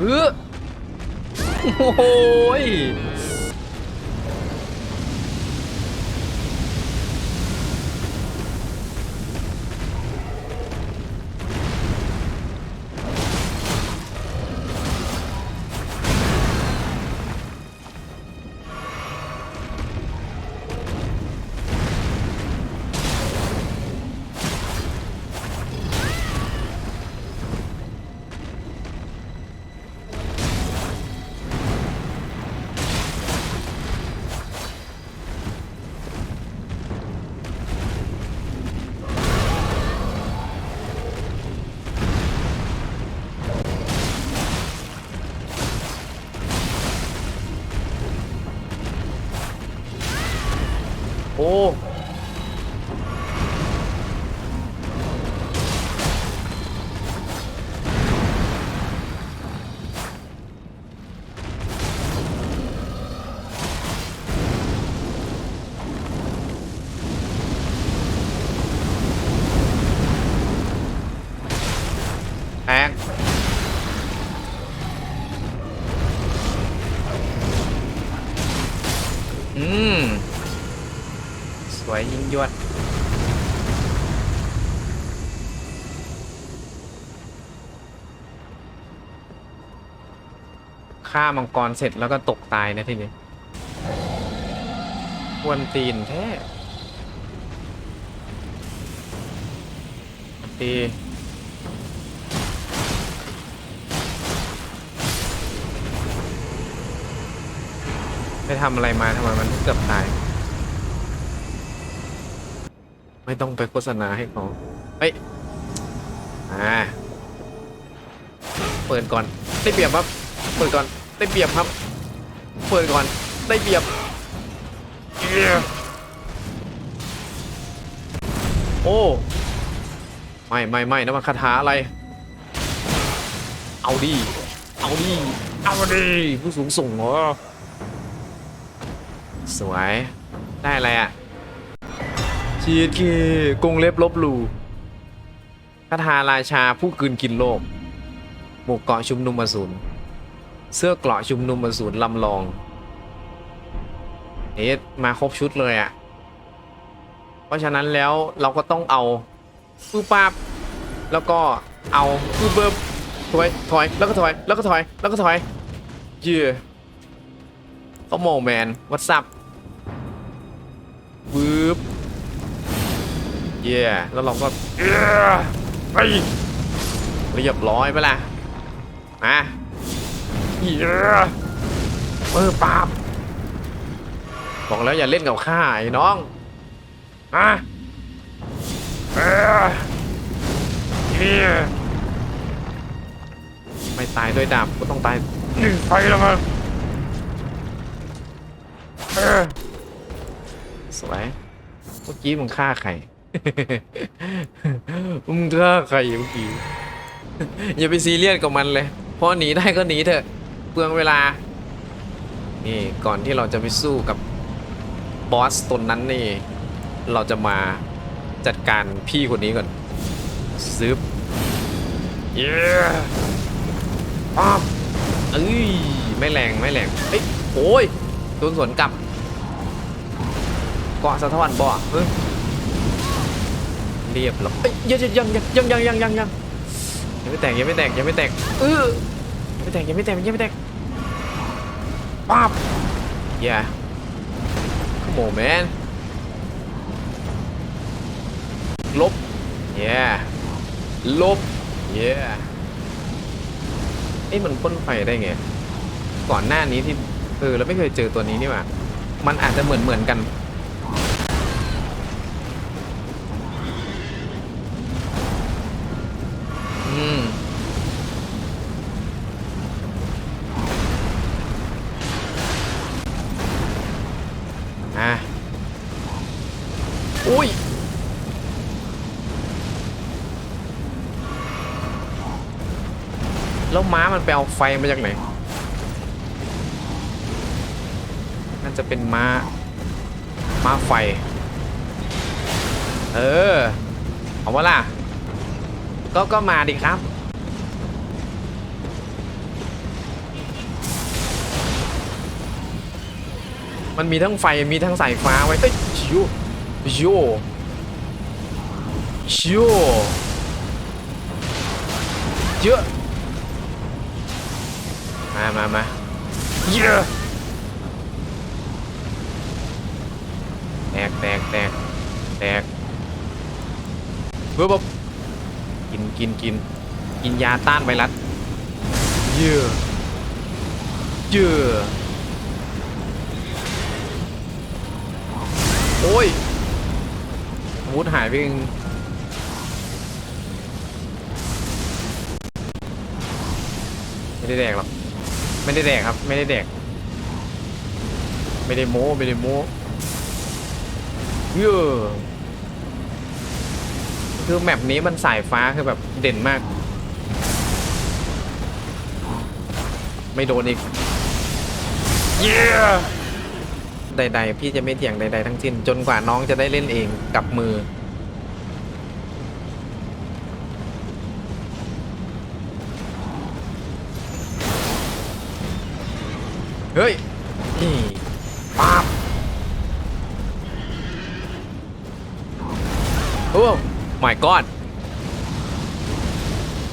เออโอ้ย อ้แทงอืม สวยยิ่งยวด ฆ่ามังกรเสร็จแล้วก็ตกตายนะทีนี้ควนตีนแท้ตีไปทำอะไรมาทำไมมันเกือบตาย ไม่ต้องไปโฆษณาให้เขาเฮ้ยอ่าเปิดก่อนได้เปรียบครับ เปิดก่อนได้เปรียบครับ เปิดก่อนได้เปรียบโอ้ไม่ไม่ไม่นะมันคาถาอะไร เอาดีเอาดีเอาดีผู้สูงส่งเหรอสวย ได้อะไรอะ ชีดคีกรงเล็บลบหลูคาถาราชาผู้กืนกินโลก หมู่เกาะชุมนุมอสูรเสื้อเกราะชุมนุมอสูรลำลองเอ๊ะมาครบชุดเลยอะ่ะ เพราะฉะนั้นแล้วเราก็ต้องเอาปื้ป้าบแล้วก็เอาปื้เบิบถอยถอยแล้วก็ถอยแล้วก็ถอยแล้วก็ถอยเย่ก็โมแมนวัดซับ เย่แล้วเราก็เอ้อไปเรียบร้อยไปละมาเย่เออปาบบอกแล้วอย่าเล่นกับข้าไอ้น้องมาเออเย่ไม่ตายด้วยดาบก็ต้องตายนี่ไฟแล้วมั้งสวยเมื่อกี้มึงฆ่าใคร มึงฆ่าใครเมื่อกี้อย่าไปซีเรียสกับมันเลยเพราะหนีได้ก็หนีเถอะ เปลืองเวลา นี่ ก่อนที่เราจะไปสู้กับบอสตนนั้นนี่ เราจะมาจัดการพี่คนนี้ก่อนซึบเย้ป๊อเอ้ย ไม่แรงไม่แรงเอ้ยโอ้ยโดนสวนกลับ เกาะสะท้อนบ่เฮ้ย เรียบร้อยเอ้ยยังยังยังยังยังยังยังยังยังไม่แตกยังไม่แตกยังไม่แตกเออยังไม่แตกยังไม่แตกยังไม่แตกป๊าบ yeah come on man ลบ yeah ลบ yeah เอ้ยมันพ่นไฟได้ไงก่อนหน้านี้ที่เออเราไม่เคยเจอตัวนี้นี่หว่ามันอาจจะเหมือนเหมือนกัน อุ้ยแล้วม้ามันไปเอาไฟมาจากไหนน่าจะเป็นม้า ม้าไฟ เออ เอาวะล่ะ ก็ก็มาดิครับ มันมีทั้งไฟ มีทั้งสายฟ้าไว้เฮ้ยชิว ชิวชิวเยอะมามามาเยอะแตกแตกแตกแตกเฮ้ยบบกินกินกินกินยาต้านไวรัสเยอะเยอะโอ้ย อาวุธหายไปเองไม่ได้แดกหรอกไม่ได้แดกครับ ไม่ได้แดก ไม่ได้โม้ไม่ได้โม้เยอะคือแมปนี้มันสายฟ้าคือแบบเด่นมาก ไม่โดนอีก เย้ ใด ๆ พี่จะไม่เถียงใด ๆ ทั้งสิ้น จนกว่าน้องจะได้เล่นเองกับมือ เฮ้ยนี่ป๊าบโอ้ my god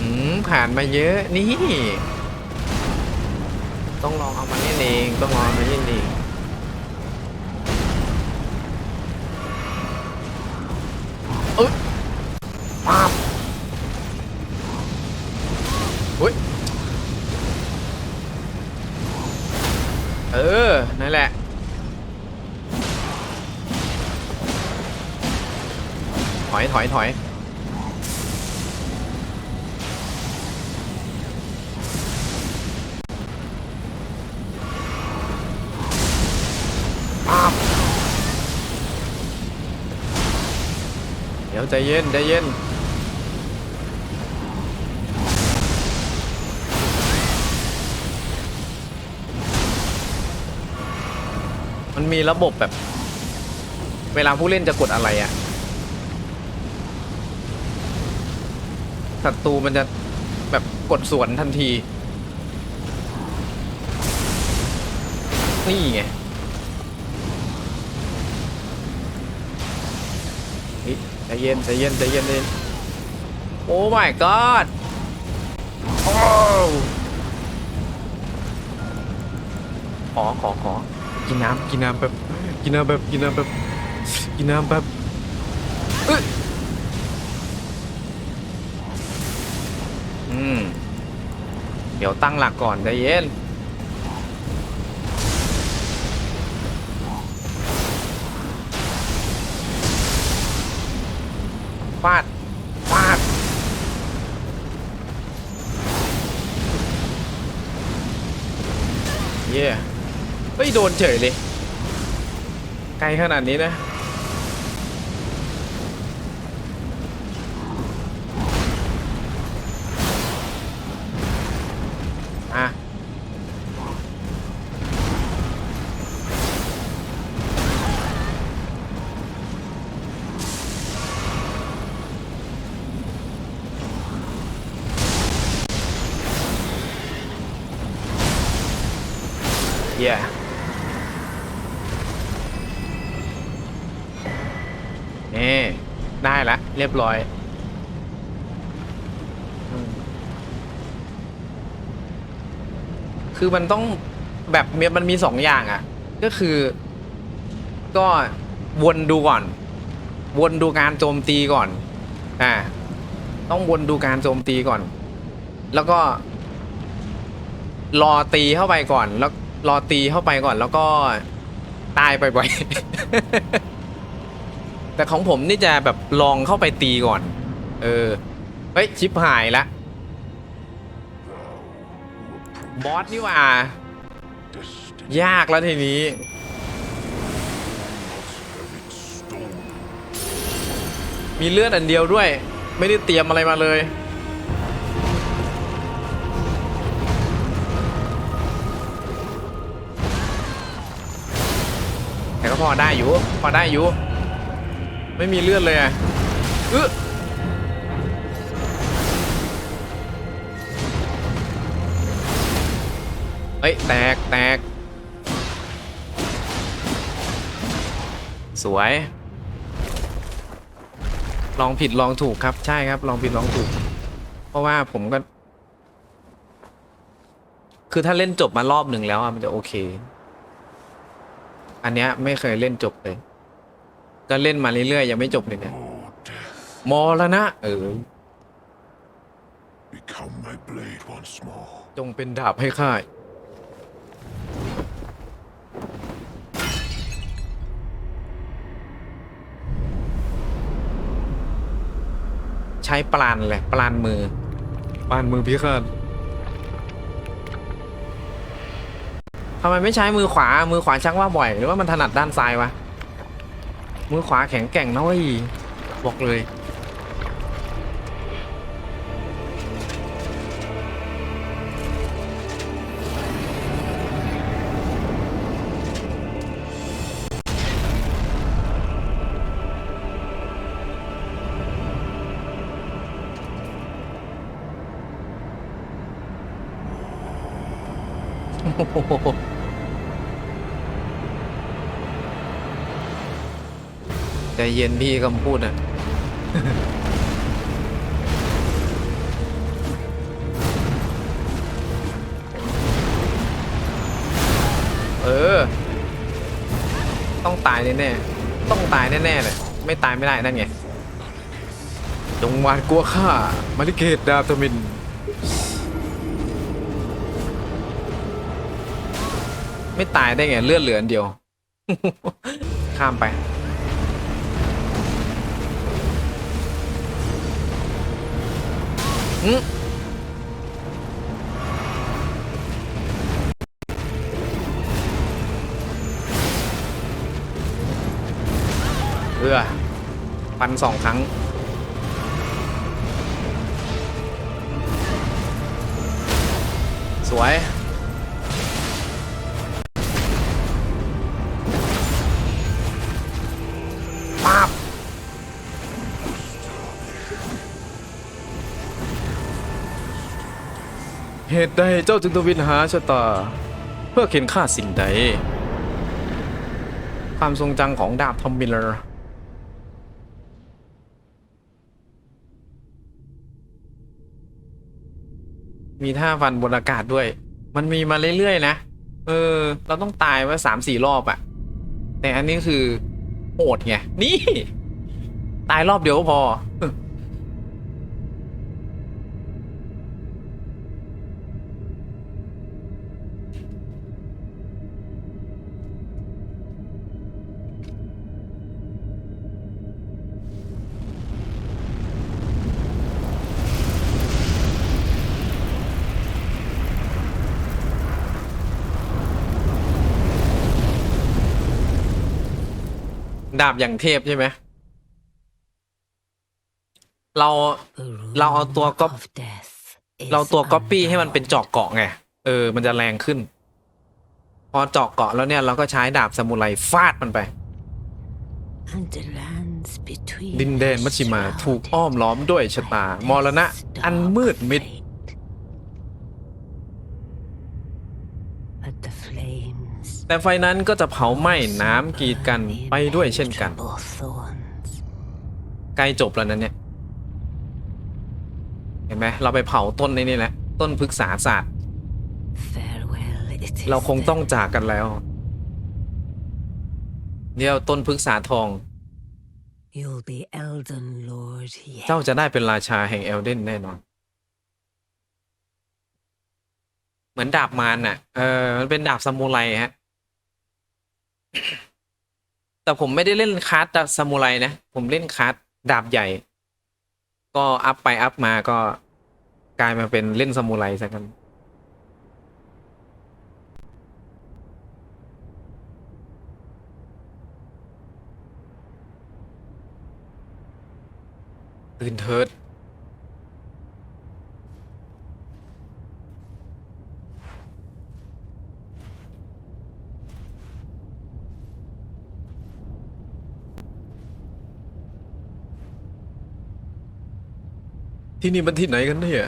อืมผ่านมาเยอะนี่ ต้องลองเอามาเล่นเอง ต้องลองเอามาเล่นเอง อยถอยเดี๋ยวใจเย็นใจเย็นมันมีระบบแบบ เวลาผู้เล่นจะกดอะไรอะ ศัตรูมันจะแบบกดสวนทันที นี่ไงใจเย็นใจเย็นใจเย็นใจเย็นโอ้ my god โอ้ขอขอขอกินน้ำกินน้ำแบบกินน้ำแบบกินน้ำแบบกินน้ำแบบเอ้ย มเดี๋ยวตั้งหลักก่อนใจเย็นฟาดฟาดเย่เฮ้ย โดนเฉยเลย ไกลขนาดนี้นะอะ นี่ได้ละเรียบร้อยคือมันต้องแบบมันมีสองอย่างอะ ก็คือ ก็วนดูก่อน วนดูการโจมตีก่อน อ่า ต้องวนดูการโจมตีก่อน แล้วก็ รอตีเข้าไปก่อน แล้วรอตีเข้าไปก่อน แล้วก็ตายไปบ่อยๆ แต่ของผมนี่จะแบบลองเข้าไปตีก่อน เออเฮ้ยชิปหายละบอสนี่ว่า ยากแล้วทีนี้ มีเลือดอันเดียวด้วย ไม่ได้เตรียมอะไรมาเลย แต่ก็พอได้อยู่ พอได้อยู่ ไม่มีเลือดเลยอะอึะเอ้ย แตก แตก สวย ลองผิดลองถูกครับ ใช่ครับ ลองผิดลองถูก เพราะว่าผมก็ คือถ้าเล่นจบมารอบหนึ่งแล้วอะมันจะโอเค อันเนี้ยไม่เคยเล่นจบเลย ก็เล่นมาเรื่อยๆยังไม่จบเลยเนี่ย Oh, death, มอแล้วนะเออ become my blade once more. จงเป็นดาบให้ข้าใช้ปลานเลยปลานมือปลานมือพี่ข้าทำไมไม่ใช้มือขวา มือขวาชักว่าบ่อย หรือว่ามันถนัดด้านซ้ายวะ มือขวาแข็งแกร่งนะเว้ยบอกเลย ใจเย็นพี่คำพูดอะเออ ต้องตายแน่ๆ ต้องตายแน่ๆเลย ไม่ตายไม่ได้นั่นไง จงหวาดกลัวข้า มาริเกตดาบทมิน ไม่ตายได้ไง เลือดเหลืออันเดียว ข้ามไป อืมเพื่อฟันสองครั้ง สวย เหตุใดเจ้าจึงต้องวินหาชะตา เพื่อเข็นฆ่าสิ่งใด ความทรงจำของดาบทอมมิลเลอร์มีท่าฟันบนอากาศด้วย มันมีมาเรื่อยๆนะ เออ เราต้องตายว่าสามสี่รอบอะแต่อันนี้คือโหดไง นี่ ตายรอบเดียวก็พอ ดาบอย่างเทพใช่ไหม เราเราเอาตัวก๊อปเราตัวก๊อปปี้ให้มันเป็นเจาะเกาะไง เออ มันจะแรงขึ้น พอเจาะเกาะแล้วเนี่ย เราก็ใช้ดาบซามูไรฟาดมันไป ดินแดนมัชชิมาถูกอ้อมล้อมด้วยชะตามรณะ อันมืดมิด แต่ไฟนั้นก็จะเผาไหม้น้ำกีดกันไปด้วยเช่นกัน ใกล้จบแล้วนั้นเนี่ย เห็นไหมเราไปเผาต้นในนี่แหละ ต้นพฤกษาศาสตร์ เราคงต้องจากกันแล้ว เดี๋ยวต้นพฤกษาทอง เจ้าจะได้เป็นราชาแห่งเอลเดนแน่นอน เหมือนดาบมารน่ะ เออ มันเป็นดาบซามูไรฮะ แต่ผมไม่ได้เล่นคาร์ดาบซามูไรนะ ผมเล่นคาร์ดดาบใหญ่ ก็อัพไปอัพมาก็กลายมาเป็นเล่นซามูไรซะกันตื่นเถิด ที่นี่มันที่ไหนกันเนี่ย